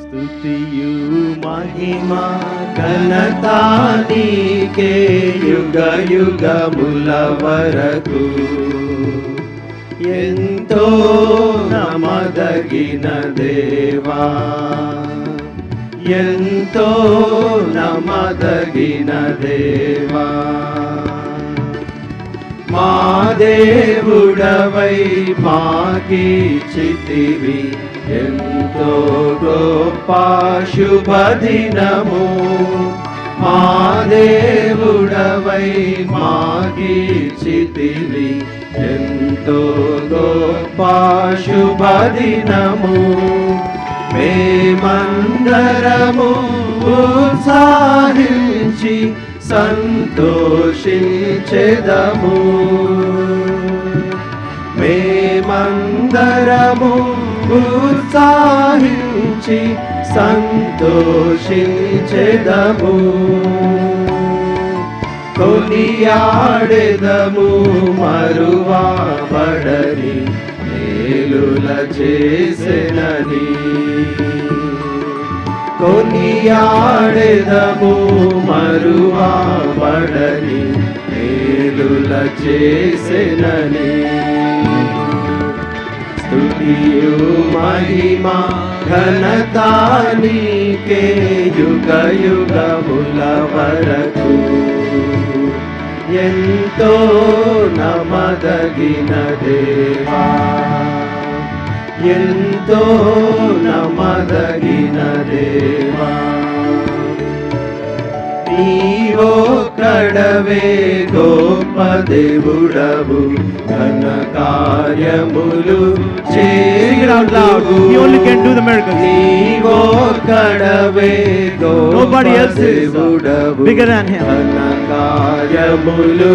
స్తుతియు మహిమ ఘనతా నీకే యుగ యుగముల వరకు ఎంతో నమదగిన దేవా ఎంతో నమదగిన దేవా మా దేవుడవై మాకి చితివి ఎంతో గొప్ప శుభదినము మా దేవుడవై మాకి చితివి. ఎంతో గొప్ప శుభదినము మేమందరము ఉత్సాహించి సంతోషించెదము. మేమందరము ఉత్సాహించి సంతోషించెదము. కొనియాడెదము మరువాబడని మేలుల చేసెనని. కొనియాడెదము మరువాబడని మేలుల చేసెనని. స్తుతియు మహిమ ఘనతా నీకే యుగ యుగముల వరకు ఎంతో నమదగిన దేవా ఎంతో నమదగిన దేవా నీవో కడవే గోప దేవుడవు ఘన కార్యములు Sing it out loud. He only can do the miracles. నీవో కడవే గోప Nobody else is దేవుడవు bigger than him. ఘన కార్యములు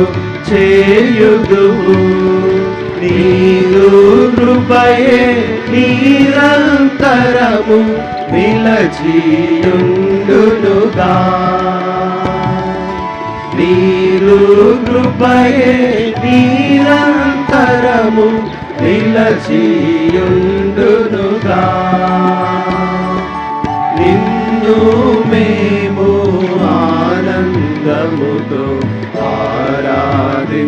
చేయుదువు నీరు కృపయే నిరంతరము నిలచియుండునుగా నీరు కృపయే నిరంతరము నిలచియుండునుగా. నిన్ను మేము ఆనందముతో ఆరాధించెదము.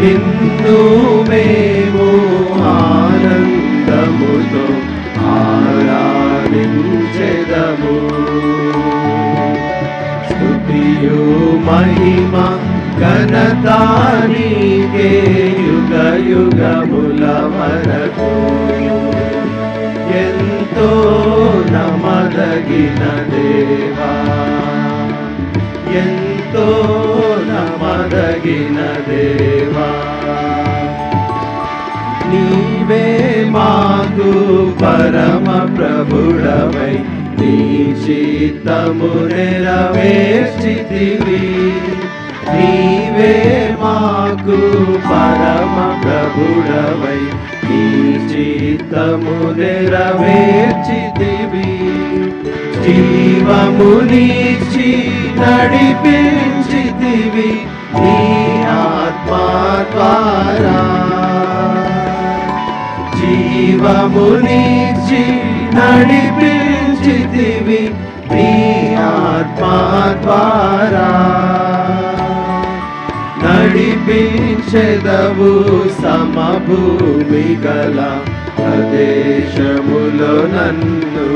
నిన్ను మేము మహిమ ఘనతానికే యుగ యుగముల వరకు. ఎంతో నమదగిన దేవా. ఎంతో నమదగిన దేవా. నీవే మాకు పరమ ప్రభుడవై నీ చిత్తము నెరవేర్చితివి. ప్రభుడవై నీ చిత్తము నెరవేర్చితివి. జీవమునిచ్చి నడిపించితివి నీ ఆత్మా ద్వారా. జీవమునిచ్చి నడిపించితివి నీ ఆత్మా ద్వారా. నడిపించెదవు సమభూమి గల ప్రదేశములో నన్ను.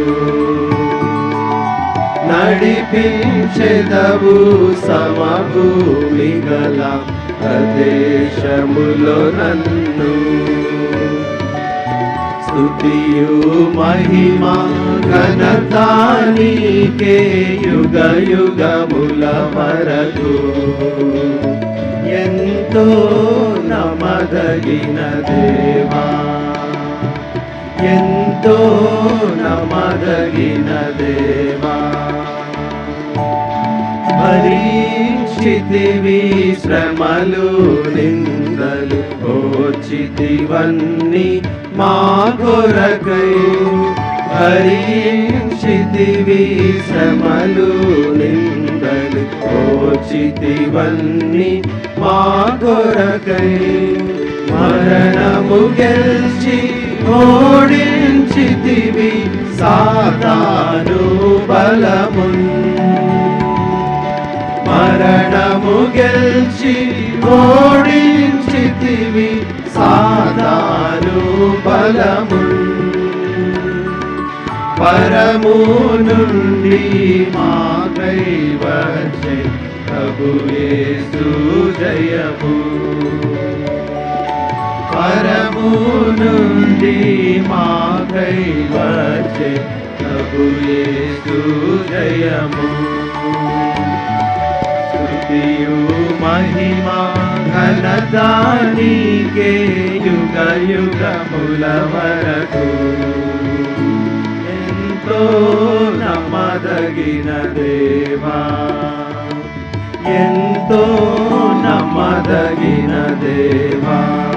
నడిపించెదవు సమభూమి గల ప్రదేశములో నన్ను. స్తుతియు మహిమ ఘనతానికే యుగ యుగముల వరకు. ఎంతో నమదగిన దేవా. ఎంతో నమదగిన దేవా. భరించితివి శ్రమలు నిందలు ఓచితివన్నీ మా కొరకై. భరించితివి శ్రమలు నిందలు ఓచితివన్నీ మా కొరకై మరణము గెలిచి ఓడించితివి సాతాను బలమున్. మరణము గెలిచి ఓడించితివి సాతాను బలము పరము నుండి మాకై వచ్చే ప్రభుయేసు జయము. పరము నుండి మాకై వచ్చే ప్రభుయేసు జయము. స్తుతియు మహిమా ఘనతానికే యుగ యుగముల వరకు. ఎంతో నమ్మదగిన దేవా. ఎంతో నమ్మదగిన దేవా.